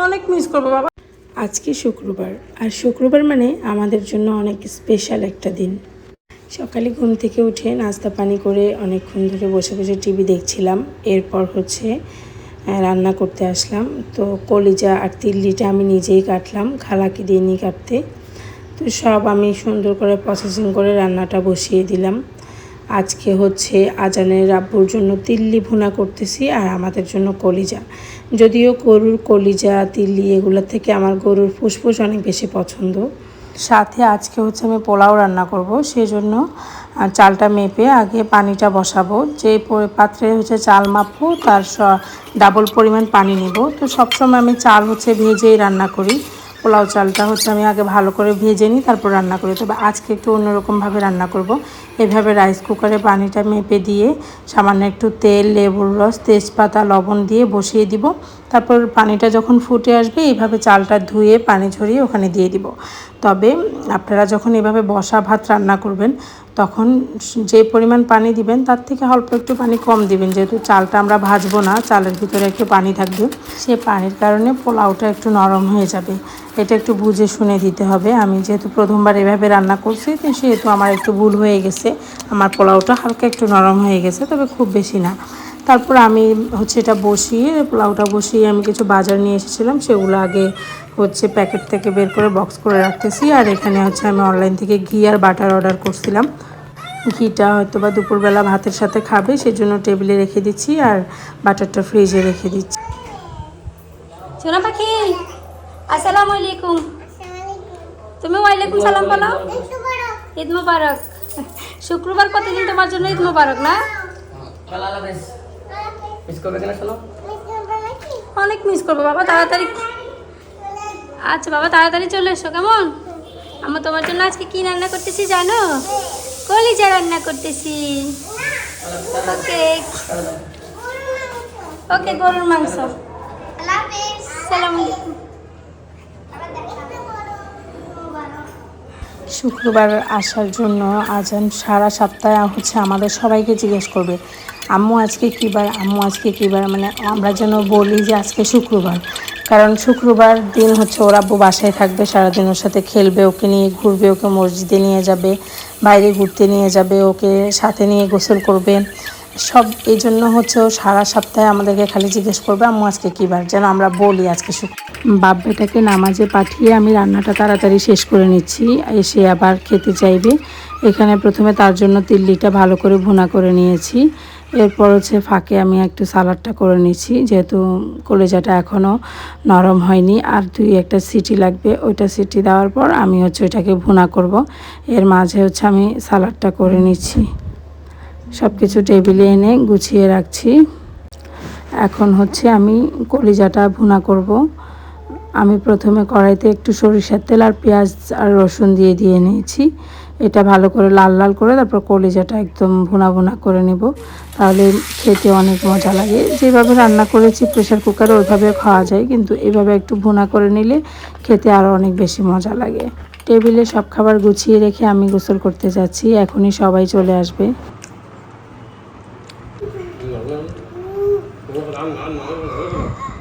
অনেক মিস করব, বাবা। আজকে শুক্রবার, আর শুক্রবার মানে আমাদের জন্য অনেক স্পেশাল একটা দিন। সকালে ঘুম থেকে উঠে নাস্তা পানি করে অনেকক্ষণ ধরে বসে বসে টিভি দেখছিলাম। এরপর হচ্ছে রান্না করতে আসলাম। তো কলিজা আর তিল্লিটা আমি নিজেই কাটলাম, খালাকে দিয়ে নিয়ে কাটতে। তো সব আমি সুন্দর করে প্রসেসিং করে রান্নাটা বসিয়ে দিলাম। আজকে হচ্ছে আজানের রাব্বুর জন্য তিল্লি ভুনা করতেছি আর আমাদের জন্য কলিজা। যদিও গরুর কলিজা, তিল্লি এগুলো থেকে আমার গরুর ফুসফুস অনেক বেশি পছন্দ। সাথে আজকে হচ্ছে আমি পোলাও রান্না করব সেই জন্য চালটা মেপে আগে পানিটা বসাবো। যে পাত্রে হচ্ছে চাল মাপবো, তার ডাবল পরিমাণ পানি নেব। তো সবসময় আমি চাল হচ্ছে ভেজেই রান্না করি। পোলাও চালটা হচ্ছে আমি আগে ভালো করে ভেজে নিই, তারপর রান্না করি। তবে আজকে একটু অন্যরকমভাবে রান্না করব। এভাবে রাইস কুকারে পানিটা মেপে দিয়ে সামান্য একটু তেল, লেবুর রস, তেজপাতা, লবণ দিয়ে বসিয়ে দিব। তারপর পানিটা যখন ফুটে আসবে, এইভাবে চালটা ধুয়ে পানি ঝরিয়ে ওখানে দিয়ে দিব। তবে আপনারা যখন এভাবে বসা ভাত রান্না করবেন, তখন যে পরিমাণ পানি দিবেন, তার থেকে অল্প একটু পানি কম দিবেন। যেহেতু চালটা আমরা ভাজবো না, চালের ভিতরে একটু পানি থাকবে, সে পানির কারণে পোলাওটা একটু নরম হয়ে যাবে। এটা একটু বুঝে শুনে দিতে হবে। আমি যেহেতু প্রথমবার এভাবে রান্না করছি, তো সেহেতু আমার একটু ভুল হয়ে গেছে। আমার পোলাওটা হালকা একটু নরম হয়ে গেছে, তবে খুব বেশি না। তারপর আমি হচ্ছে এটা বসিয়ে পোলাওটা বসিয়ে আমি কিছু বাজার নিয়ে এসেছিলাম সেগুলো আগে হচ্ছে প্যাকেট থেকে বের করে বক্স করে রাখতেছি। আর এখানে হচ্ছে আমি অনলাইন থেকে ঘি আর বাটার অর্ডার করছিলাম। ঘিটা হয়তো বা দুপুরবেলা ভাতের সাথে খাবে সেজন্য টেবিলে রেখে দিচ্ছি আর বাটারটা ফ্রিজে রেখে দিচ্ছি। সোনা পাখি আসসালামু আলাইকুম। তুমি ওয়ালাইকুম সালাম বলো। ঈদ মুবারক। শুক্রবার প্রতিদিন তোমার জন্য ঈদ মুবারক না? আলাদা মিস করবে কিনা শোনো? অনেক মিস করব বাবা তাড়াতাড়ি। আচ্ছা বাবা তাড়াতাড়ি চলে এসো কেমন? আমি তোমার জন্য আজকে কি রান্না করতেছি জানো? কলিজা রান্না করতেছি। ওকে। ওকে গরুর মাংস। সালাম আলাইকুম। শুক্রবার আসার জন্য আজান সারা সপ্তাহে হচ্ছে আমাদের সবাইকে জিজ্ঞেস করবে, আম্মু, আজকে কী বার? আম্মু, আজকে কী বার? মানে আমরা যেন বলি যে আজকে শুক্রবার। কারণ শুক্রবার দিন হচ্ছে ওর আব্বু বাসায় থাকবে, সারাদিন ওর সাথে খেলবে, ওকে নিয়ে ঘুরবে, ওকে মসজিদে নিয়ে যাবে, বাইরে ঘুরতে নিয়ে যাবে, ওকে সাথে নিয়ে গোসল করবে। সব এই জন্য হচ্ছে সারা সপ্তাহে আমাদেরকে খালি জিজ্ঞেস করবে, আম্মু, আজকে কী বার? যেন আমরা বলি আজকে শুক্র বাপ বেটাকে নামাজে পাঠিয়ে আমি রান্নাটা তাড়াতাড়ি শেষ করে নিচ্ছি। এসে আবার খেতে চাইবে। এখানে প্রথমে তার জন্য তিল্লিটা ভালো করে ভুনা করে নিয়েছি। এরপর হচ্ছে ফাঁকে আমি একটু সালাডটা করে নিচ্ছি, যেহেতু কলেজাটা এখনও নরম হয়নি। আর দুই একটা সিটি লাগবে, ওইটা সিটি দেওয়ার পর আমি হচ্ছে ওইটাকে ভুনা করব। এর মাঝে হচ্ছে আমি সালাডটা করে নিচ্ছি। সব কিছু টেবিলে এনে গুছিয়ে রাখছি। এখন হচ্ছে আমি কলিজাটা ভুনা করব। আমি প্রথমে কড়াইতে একটু সরিষার তেল আর পেঁয়াজ আর রসুন দিয়ে দিয়ে নিয়েছি। এটা ভালো করে লাল লাল করে তারপর কলিজাটা একদম ভুনা ভুনা করে নেব। তাহলে খেতে অনেক মজা লাগে। যেভাবে রান্না করেছি প্রেশার কুকারে ওইভাবে খাওয়া যায়, কিন্তু এভাবে একটু ভুনা করে নিলে খেতে আরও অনেক বেশি মজা লাগে। টেবিলে সব খাবার গুছিয়ে রেখে আমি গোসল করতে যাচ্ছি। এখনই সবাই চলে আসবে। Nhưng mà phải.